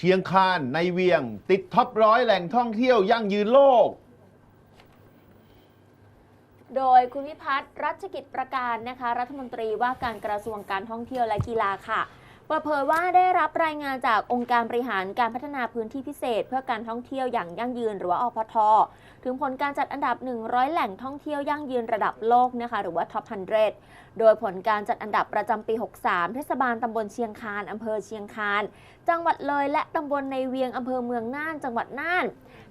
ชียงคานในเวียง ติดท็อปร้อยแหล่งท่องเที่ยวยั่งยืนโลก โดยคุณวิพัฒน์รัชกิจประการนะคะ รัฐมนตรีว่าการกระทรวงการท่องเที่ยวและกีฬาค่ะ เปิดเผยว่าได้รับรายงานจากองค์การบริหารการพัฒนาพื้นที่พิเศษ เพื่อการท่องเที่ยวอย่างยั่งยืนหรือว่าอพท ถึงผลการจัดอันดับ 100 แหล่งท่องเที่ยวยั่งยืนระดับโลกนะคะหรือว่า Top 100 โดยผลการจัดอันดับประจำปี 63 เทศบาลตำบลเชียงคานอำเภอเชียงคาน จังหวัดเลยและตำบลในเวียงอำเภอเมืองน่าน จังหวัดน่าน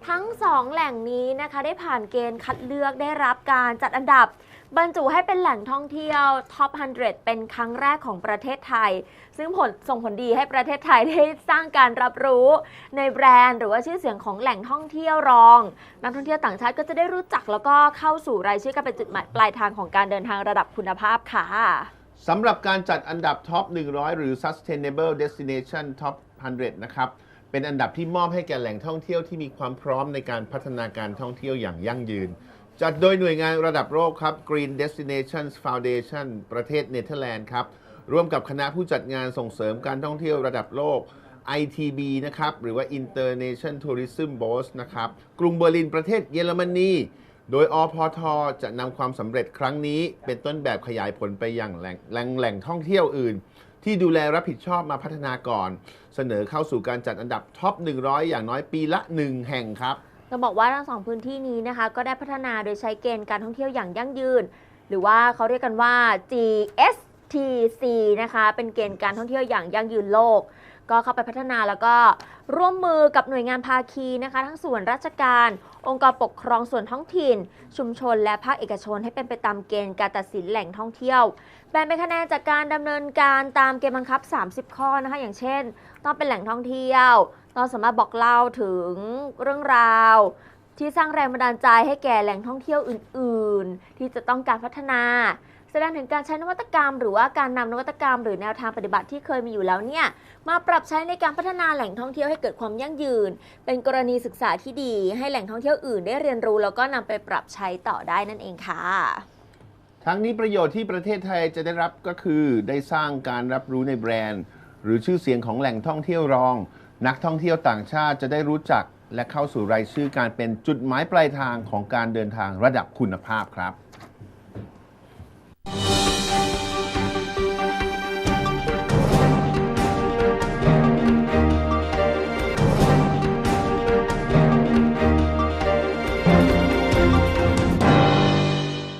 ทั้งสองแหล่งนี้นะคะได้ผ่านเกณฑ์คัดเลือกได้รับการจัดอันดับบรรจุให้เป็นแหล่งท่องเที่ยวท็อป 100 เป็นครั้งแรกของประเทศไทย ซึ่งผลส่งผลดีให้ประเทศไทยได้สร้างการรับรู้ในแบรนด์หรือว่าชื่อเสียงของแหล่งท่องเที่ยวรอง นักท่องเที่ยวต่างชาติก็จะได้รู้จักแล้วก็เข้าสู่รายชื่อกันเป็นจุดหมายปลายทางของการเดินทางระดับคุณภาพค่ะสำหรับการจัดอันดับท็อป 100 หรือ Sustainable Destination Top 100 นะครับเป็นอันดับที่มอบให้แก่แหล่งท่องเที่ยวที่มีความพร้อมในการพัฒนาการท่องเที่ยวอย่างยั่งยืน จัดโดยหน่วยงานระดับโลกครับ Green Destinations Foundation ประเทศเนเธอร์แลนด์ครับ ร่วมกับคณะผู้จัดงานส่งเสริมการท่องเที่ยวระดับโลก ITB นะครับ หรือว่า International Tourism Board นะครับ กรุงเบอร์ลินประเทศเยอรมนีโดยอพทจะนำความสำเร็จครั้งนี้ เป็นต้นแบบขยายผลไปยังแหล่งแหล่งแหล่งท่องเที่ยวอื่น ที่ดูแลรับผิดชอบมาพัฒนาก่อน เสนอเข้าสู่การจัดอันดับท็อป 100 อย่างน้อยปีละ 1 แห่งครับ จะบอกว่าทั้งสองพื้นที่นี้นะคะ ก็ได้พัฒนาโดยใช้เกณฑ์การท่องเที่ยวอย่างยั่งยืน หรือว่าเขาเรียกกันว่า GSTC นะคะ เป็นเกณฑ์การท่องเที่ยวอย่างยั่งยืนโลก ก็เข้าไปพัฒนาแล้วก็ร่วมมือกับหน่วยงานภาคีนะคะ ทั้งส่วนราชการ องค์กรปกครองส่วนท้องถิ่น ชุมชน และภาคเอกชนให้เป็นไปตามเกณฑ์การตัดสินแหล่งท่องเที่ยว แบ่งเป็นคะแนนจากการดำเนินการตามเกณฑ์บังคับ 30 ข้อนะคะ อย่างเช่น ต้องเป็นแหล่งท่องเที่ยว ต้องสามารถบอกเล่าถึงเรื่องราว ที่สร้างแรงบันดาลใจให้แก่แหล่งท่องเที่ยวอื่น ๆ ที่จะต้องการพัฒนา แสดงถึงการใช้นวัตกรรม หรือว่าการนำนวัตกรรม หรือแนวทางปฏิบัติที่เคยมีอยู่แล้วเนี่ยมาปรับใช้ในการพัฒนาแหล่งท่องเที่ยวให้เกิดความยั่งยืน เป็นกรณีศึกษาที่ดี ให้แหล่งท่องเที่ยวอื่นได้เรียนรู้ แล้วก็นำไปปรับใช้ต่อได้นั่นเองค่ะทั้งนี้ประโยชน์ที่ประเทศไทยจะได้รับก็คือได้สร้างการรับรู้ในแบรนด์ หรือชื่อเสียงของแหล่งท่องเที่ยวรอง นักท่องเที่ยวต่างชาติจะได้รู้จัก และเข้าสู่รายชื่อการเป็นจุดหมายปลายทางของการเดินทางระดับคุณภาพครับ